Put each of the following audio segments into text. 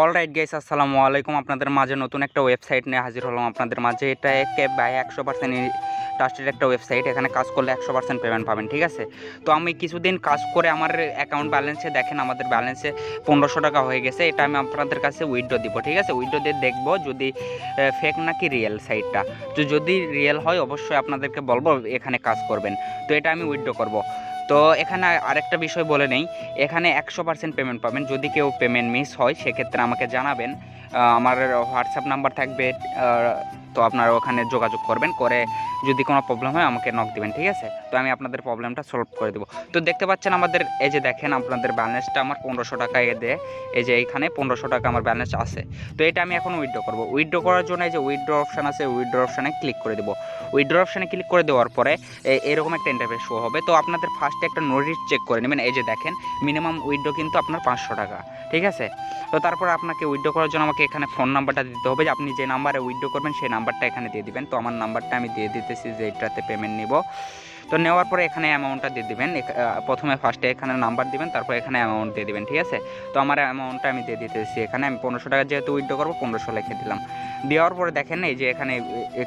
All right guys আসসালামু আলাইকুম আপনাদের মাঝে নতুন একটা ওয়েবসাইট নিয়ে হাজির হলাম আপনাদের মাঝে। এটা বাই একশো পার্সেন্ট ট্রাস্টেড একটা ওয়েবসাইট এখানে কাজ করলে একশো পার্সেন্ট পেমেন্ট পাবেন, ঠিক আছে? তো আমি কিছুদিন কাজ করে আমার অ্যাকাউন্ট ব্যালেন্সে দেখেন, আমাদের ব্যালেন্সে পনেরোশো টাকা হয়ে গেছে। এটা আমি আপনাদের কাছে উইথড্র দিব, ঠিক আছে? উইথড্র দিয়ে দেখব যদি ফেক নাকি রিয়েল সাইটটা তো যদি রিয়েল হয়, অবশ্যই আপনাদেরকে বলব, এখানে কাজ করবেন। তো এটা আমি উইথড্র করব। তো এখানে আরেকটা বিষয় বলে নেই। এখানে একশো পার্সেন্ট পেমেন্ট পাবেন। যদি কেউ পেমেন্ট মিস হয়, সেক্ষেত্রে আমাকে জানাবেন। আমার হোয়াটসঅ্যাপ নাম্বার থাকবে তো আপনারা ওখানে যোগাযোগ করবেন। করে যদি কোনো প্রবলেম হয়, আমাকে নক দেবেন, ঠিক আছে? তো আমি আপনাদের প্রবলেমটা সলভ করে দেবো। তো দেখতে পাচ্ছেন আমাদের, এই যে দেখেন আপনাদের ব্যালেন্সটা আমার পনেরোশো টাকা এ দেয় এই যে এইখানে পনেরোশো টাকা আমার ব্যালেন্স আছে। তো এটা আমি এখন উইথড্র করব। উইথড্র করার জন্য এই যে উইথড্র অপশান আছে উইথড্র অপশানে ক্লিক করে দেবো। উইথড্র অপশানে ক্লিক করে দেওয়ার পরে এরকম একটা ইন্টারফেস শো হবে। তো আপনাদের ফার্স্টে একটা নোটিশ চেক করে নেবেন। এই যে দেখেন মিনিমাম উইথড্র কিন্তু আপনার পাঁচশো টাকা, ঠিক আছে? তো তারপর আপনাকে উইথড্র করার জন্য আমাকে এখানে ফোন নাম্বারটা দিতে হবে। যে আপনি যে নাম্বারে উইথড্র করবেন, সেই নাম্বারটা এখানে দিয়ে দিবেন। তো আমার নাম্বারটা আমি দিয়ে দিতেছি যে এটাতে পেমেন্ট নিব। তো নেওয়ার পরে এখানে অ্যামাউন্টটা দিয়ে দিবেন। প্রথমে ফার্স্টে এখানে নাম্বার দিবেন, তারপর এখানে অ্যামাউন্ট দিয়ে দিবেন, ঠিক আছে? তো আমার অ্যামাউন্টটা আমি দিয়ে দিতেছি এখানে। আমি পনেরোশো টাকা যেহেতু উইথড্র করব, পনেরোশো লিখে দিলাম। দেওয়ার পরে দেখেন, এই যে এখানে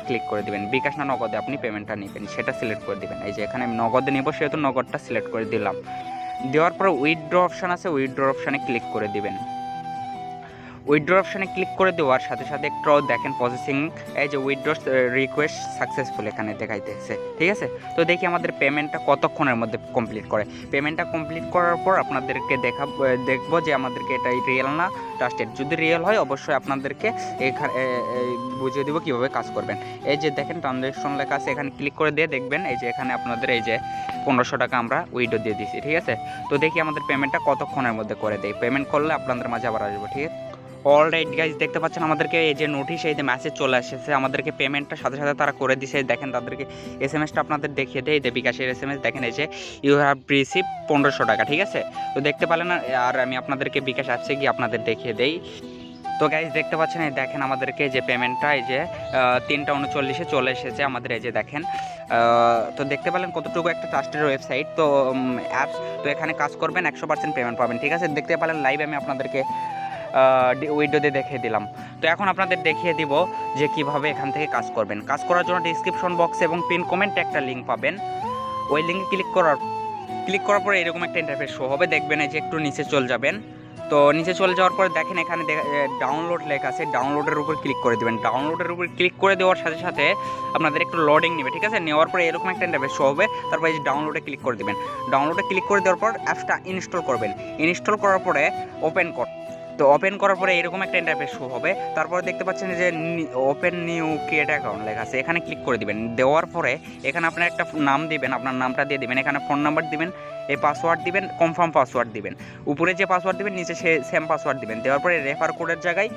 ক্লিক করে দিবেন। বিকাশ না নগদে আপনি পেমেন্টটা নেবেন, সেটা সিলেক্ট করে দিবেন। এই যে এখানে আমি নগদে নেব, সেহেতু নগদটা সিলেক্ট করে দিলাম। দেওয়ার পরে উইথড্র অপশান আছে উইথড্র অপশানে ক্লিক করে দিবেন। উইথড্র অপশানে ক্লিক করে দেওয়ার সাথে সাথে একটু দেখেন প্রসেসিং এই যে উইথড্র রিকোয়েস্ট সাকসেসফুল এখানে দেখাইতেছে, ঠিক আছে? তো দেখি আমাদের পেমেন্টটা কতক্ষণের মধ্যে কমপ্লিট করে। পেমেন্টটা কমপ্লিট করার পর আপনাদেরকে দেখা, দেখব যে আমাদেরকে এটা রিয়েল না ট্রাস্টেড যদি রিয়েল হয়, অবশ্যই আপনাদেরকে এখানে বুঝিয়ে দেবো কীভাবে কাজ করবেন। এই যে দেখেন ট্রানজ্যাকশন লেখা আছে, এখানে ক্লিক করে দিয়ে দেখবেন, এই যে এখানে আপনাদের এই যে পনেরোশো টাকা আমরা উইডো দিয়ে দিয়েছি ঠিক আছে? তো দেখি আমাদের পেমেন্টটা কতক্ষণের মধ্যে করে দেয় পেমেন্ট করলে আপনাদের মাঝে আবার আসব, ঠিক আছে? অল রাইট গাইজ দেখতে পাচ্ছেন আমাদেরকে এই যে নোটিশ এই যে মেসেজ চলে এসেছে আমাদেরকে পেমেন্টটা সাথে সাথে তারা করে দিছে। দেখেন তাদেরকে এস এম এসটা আপনাদের দেখিয়ে দেয়, এই যে বিকাশের এস এম এস দেখেন এই যে ইউ হ্যাভ রিসিভ পনেরোশো টাকা, ঠিক আছে? তো দেখতে পেলেন, আর আমি আপনাদেরকে বিকাশ অ্যাপসে গিয়ে আপনাদের দেখিয়ে দেই। তো গাইজ দেখতে পাচ্ছেন, এই দেখেন আমাদেরকে যে পেমেন্টটা এই যে তিনটা উনচল্লিশে চলে এসেছে আমাদের, এই যে দেখেন। তো দেখতে পেলেন কতটুকু একটা ট্রাস্টের ওয়েবসাইট তো অ্যাপস তো এখানে কাজ করবেন, একশো পার্সেন্ট পেমেন্ট পাবেন, ঠিক আছে? দেখতে পেলেন লাইভ আমি আপনাদেরকে উইডোতে দেখিয়ে দিলাম। তো এখন আপনাদের দেখিয়ে দিব যে কীভাবে এখান থেকে কাজ করবেন। কাজ করার জন্য ডিসক্রিপশন বক্সে এবং পিন কমেন্টে একটা লিঙ্ক পাবেন। ওই লিঙ্কে ক্লিক করার ক্লিক করার পরে এরকম একটা ইন্টারফেস শো হবে। দেখবেন এই যে একটু নিচে চলে যাবেন। তো নিচে চলে যাওয়ার পরে দেখেন এখানে ডাউনলোড লেখা আছে। ডাউনলোডের উপর ক্লিক করে দেবেন। ডাউনলোডের উপর ক্লিক করে দেওয়ার সাথে সাথে আপনাদের একটু লোডিং নেবে, ঠিক আছে? নেওয়ার পরে এরকম একটা ইন্টারফেস শো হবে। তারপর এই যে ডাউনলোডে ক্লিক করে দেবেন। ডাউনলোডে ক্লিক করে দেওয়ার পর অ্যাপসটা ইনস্টল করবেন। ইনস্টল করার পরে ওপেন কর তো ওপেন করার পরে এরকম একটা ইন্টারফেস শো হবে। তারপরে দেখতে পাচ্ছেন যে ওপেন নিউ ক্রিয়েট অ্যাকাউন্ট লেখা আছে। এখানে ক্লিক করে দিবেন। দেওয়ার পরে এখানে আপনার একটা নাম দিবেন, আপনার নামটা দিয়ে দিবেন। এখানে ফোন নাম্বার দিবেন। এই পাসওয়ার্ড দিবেন কনফার্ম পাসওয়ার্ড দিবেন। উপরে যে পাসওয়ার্ড দিবেন, নিচে সে সেম পাসওয়ার্ড দিবেন। দেওয়ার পরে রেফার কোডের জায়গায়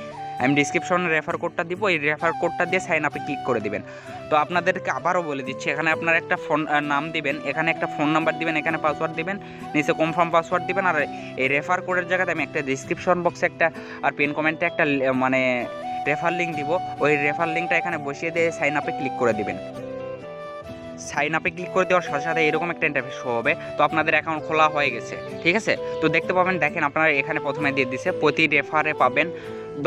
আমি ডিসক্রিপশনে রেফার কোডটা দিব, এই রেফার কোডটা দিয়ে সাইন আপে ক্লিক করে দিবেন। তো আপনাদেরকে আবারও বলে দিচ্ছি, এখানে আপনার একটা ফোন নাম দিবেন, এখানে একটা ফোন নাম্বার দিবেন, এখানে পাসওয়ার্ড দিবেন, নিচে কনফার্ম পাসওয়ার্ড দিবেন, আর এই রেফার কোডের জায়গাতে আমি একটা ডিসক্রিপশন বক্সে একটা, আর পিন কমেন্টে একটা মানে রেফার লিঙ্ক দিব। ওই রেফার লিঙ্কটা এখানে বসিয়ে দিয়ে সাইন আপে ক্লিক করে দিবেন। সাইন আপে ক্লিক করে দেওয়ার সাথে সাথে এরকম একটা ইন্টারফেস শো হবে। তো আপনাদের অ্যাকাউন্ট খোলা হয়ে গেছে, ঠিক আছে? তো দেখতে পাবেন, দেখেন আপনারা এখানে প্রথমে দিয়ে দিছে, প্রতি রেফারে পাবেন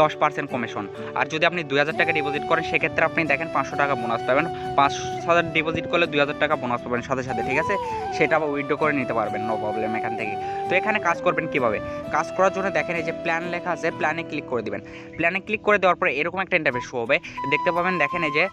দশ পার্সেন্ট কমিশন আর যদি আপনি দুই হাজার টাকা ডিপোজিট করেন, সেক্ষেত্রে আপনি দেখেন পাঁচশো টাকা বোনাস পাবেন। পাঁচ হাজার ডিপোজিট করলে দুই হাজার টাকা বোনাস পাবেন। সাথে সাথে, ঠিক আছে? সেটা আবার উইথড্র করে নিতে পারবেন নো প্রবলেম এখান থেকে। তো এখানে কাজ করবেন কীভাবে? কাজ করার জন্য দেখেন এই যে প্ল্যান লেখা আছে প্ল্যানে ক্লিক করে দেবেন। প্ল্যানে ক্লিক করে দেওয়ার পরে এরকম একটা ইন্টারফেস শো হবে। দেখতে পাবেন, দেখেন এই যে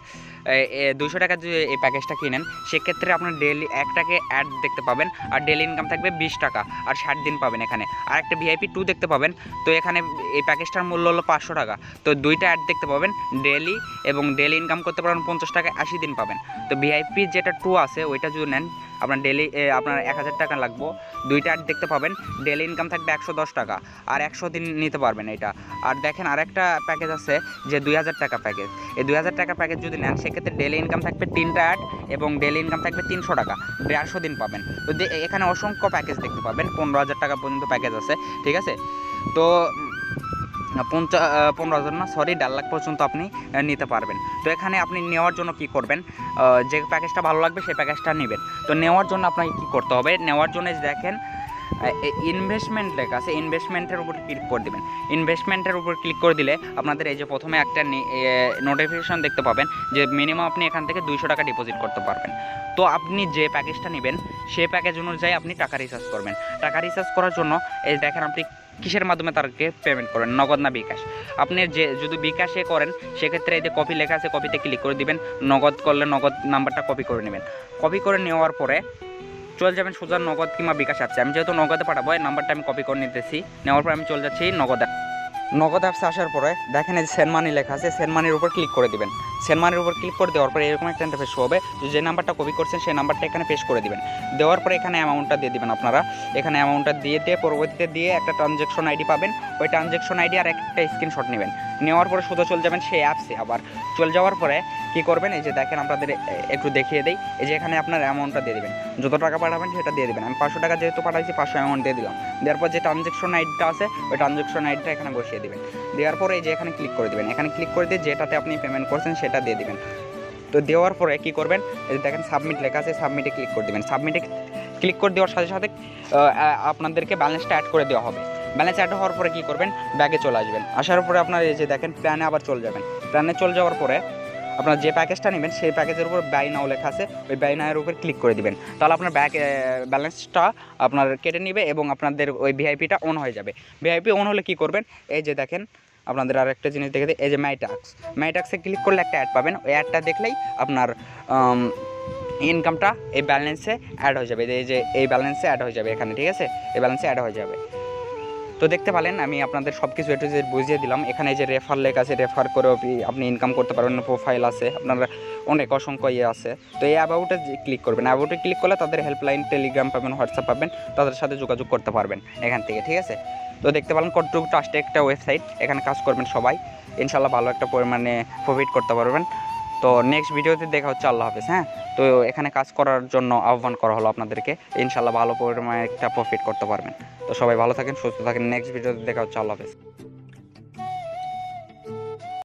দুশো টাকা যদি এই প্যাকেজটা কিনেন, সেক্ষেত্রে আপনার ডেলি একটাকে অ্যাড দেখতে পাবেন। আর ডেলি ইনকাম থাকবে বিশ টাকা। আর ষাট দিন পাবেন এখানে। আর একটা ভিআইপি টু দেখতে পাবেন। তো এখানে এই প্যাকেজটার মূল্য হলো পাঁচশো টাকা। তো দুইটা অ্যাড দেখতে পাবেন ডেলি এবং ডেলি ইনকাম করতে পারেন পঞ্চাশ টাকা আশি দিন পাবেন। তো ভিআইপি যেটা টু আছে, ওইটা যদি নেন, আপনার ডেলি আপনার এক হাজার টাকা লাগবো। দুইটা অ্যাড দেখতে পাবেন ডেলি ইনকাম থাকবে একশো দশ টাকা, আর একশো দিন নিতে পারবেন এটা। আর দেখেন আরেকটা প্যাকেজ আছে, যে দুই হাজার টাকা প্যাকেজ এই দুই হাজার টাকা প্যাকেজ যদি নেন, সেক্ষেত্রে ডেলি ইনকাম থাকবে তিনটা অ্যাড এবং ডেলি ইনকাম থাকবে তিনশো টাকা। দেড়শো দিন পাবেন। তো এখানে অসংখ্য প্যাকেজ দেখতে পাবেন, পনেরো হাজার টাকা পর্যন্ত প্যাকেজ আছে, ঠিক আছে? তো পঞ্চা পনেরো হাজার না সরি দেড় লাখ পর্যন্ত আপনি নিতে পারবেন। তো এখানে আপনি নেওয়ার জন্য কি করবেন? যে প্যাকেজটা ভালো লাগবে সেই প্যাকেজটা নেবেন। তো নেওয়ার জন্য আপনাকে কি করতে হবে? নেওয়ার জন্য দেখেন ইনভেস্টমেন্ট লেখা আছে ইনভেস্টমেন্টের উপর ক্লিক করে দিবেন। ইনভেস্টমেন্টের উপর ক্লিক করে দিলে আপনাদের এই যে প্রথমে একটা নোটিফিকেশন দেখতে পাবেন যে মিনিমাম আপনি এখান থেকে দুইশো টাকা ডিপোজিট করতে পারবেন। তো আপনি যে প্যাকেজটা নেবেন সেই প্যাকেজ অনুযায়ী আপনি টাকা রিচার্জ করবেন। টাকা রিচার্জ করার জন্য, এই দেখেন আপনি কিসের মাধ্যমে তাদেরকে পেমেন্ট করেন? নগদ না বিকাশ? আপনি যে, যদি বিকাশে করেন, সেক্ষেত্রে এই যে কপি লেখা আছে কপিতে ক্লিক করে দিবেন। নগদ করলে নগদ নাম্বারটা কপি করে নেবেন। কপি করে নেওয়ার পরে চলে যাবেন সোজা নগদ কিংবা বিকাশ আছে আমি যেহেতু নগদে পাঠাবো, এই নাম্বারটা আমি কপি করে নিতেছি। নেওয়ার পরে আমি চলে যাচ্ছি নগদ। নগদ অ্যাপসে আসার পরে দেখেন এই সেন মানি লেখা আছে সেন মানির উপর ক্লিক করে দিবেন। সেন মানির উপর ক্লিক করে দেওয়ার পরে এরকম একটা ইন্টারফেস হবে। যে নাম্বারটা কপি করছেন, সেই নাম্বারটা এখানে পেশ করে দিবেন। দেওয়ার পরে এখানে অ্যামাউন্টটা দিয়ে দিবেন আপনারা। এখানে অ্যামাউন্টটা দিয়ে দিয়ে পরবর্তীতে দিয়ে একটা ট্রানজ্যাকশন আইডি পাবেন। ওই ট্রানজ্যাকশন আইডি আর একটা স্ক্রিনশট নেবেন। নেওয়ার পরে শুধু চলে যাবেন সেই অ্যাপসে আবার। চলে যাওয়ার পরে কি করবেন? এই যে দেখেন আপনাদের একটু দেখিয়ে দেই। এই যে এখানে আপনার অ্যামাউন্টটা দিয়ে দেবেন। যত টাকা পাঠাবেন সেটা দিয়ে দেবেন। আমি পাঁচশো টাকা যেহেতু পাঠাইছি, পাঁচশো অ্যামাউন্ট দিয়ে দিলাম। দেওয়ার পর যে ট্রানজ্যাকশন আইডিটা আছে, ওই ট্রানজ্যাকশন আইডিটা এখানে বসিয়ে দেবেন। দেওয়ার পরে এই যে এখানে ক্লিক করে দিবেন। এখানে ক্লিক করে দিয়ে যেটাতে আপনি পেমেন্ট করছেন, সেটা দিয়ে দিবেন। তো দেওয়ার পরে কী করবেন দেখেন সাবমিট লেখা আছে সাবমিটে ক্লিক করে দিবেন। সাবমিটে ক্লিক করে দেওয়ার সাথে সাথে আপনাদেরকে ব্যালেন্সটা অ্যাড করে দেওয়া হবে। ব্যালেন্স অ্যাড হওয়ার পরে কী করবেন ব্যাগে চলে আসবেন। আসার পরে আপনার এই যে দেখেন প্ল্যানে আবার চলে যাবেন। প্ল্যানে চলে যাওয়ার পরে আপনার যে প্যাকেজটা নেবেন, সেই প্যাকেজের উপর ব্যয় নাও লেখা আছে, ওই ব্যয় নাওয়ের উপর ক্লিক করে দিবেন। তাহলে আপনার ব্যাক ব্যালেন্সটা আপনার কেটে নেবে এবং আপনাদের ওই ভিআইপিটা অন হয়ে যাবে। ভিআইপি অন হলে কি করবেন, এই যে দেখেন আপনাদের আর একটা জিনিস দেখে দিই, এই যে মাইটাক্স মাইটাক্সে ক্লিক করলে একটা অ্যাড পাবেন। ওই অ্যাডটা দেখলেই আপনার ইনকামটা এই ব্যালেন্সে অ্যাড হয়ে যাবে। এই যে এই ব্যালেন্সে অ্যাড হয়ে যাবে এখানে ঠিক আছে? এই ব্যালেন্সে অ্যাড হয়ে যাবে। তো দেখতে পেলেন, আমি আপনাদের সব কিছু একটু যে বুঝিয়ে দিলাম। এখানে যে রেফার লেখ আছে রেফার করে আপনি- ইনকাম করতে পারবেন প্রোফাইল আছে, আপনার অনেক অসংখ্য ইয়ে আছে। তো এই অ্যাবাউটে ক্লিক করবেন অ্যাবাউটে ক্লিক করলে তাদের হেল্পলাইন টেলিগ্রাম পাবেন হোয়াটসঅ্যাপ পাবেন, তাদের সাথে যোগাযোগ করতে পারবেন এখান থেকে, ঠিক আছে? তো দেখতে পেলেন কট্টুক ট্রাস্টে একটা ওয়েবসাইট এখানে কাজ করবেন সবাই। ইনশাল্লাহ ভালো একটা পরিমাণে প্রফিট করতে পারবেন। তো নেক্সট ভিডিওতে দেখা হচ্ছে, আল্লাহ হাফেজ হ্যাঁ? তো এখানে কাজ করার জন্য আহ্বান করা হলো আপনাদেরকে ইনশাল্লাহ ভালো পরিমাণে একটা প্রফিট করতে পারবেন। তো সবাই ভালো থাকেন, সুস্থ থাকেন নেক্সট ভিডিওতে দেখা হচ্ছে, আল্লাহ হাফেজ।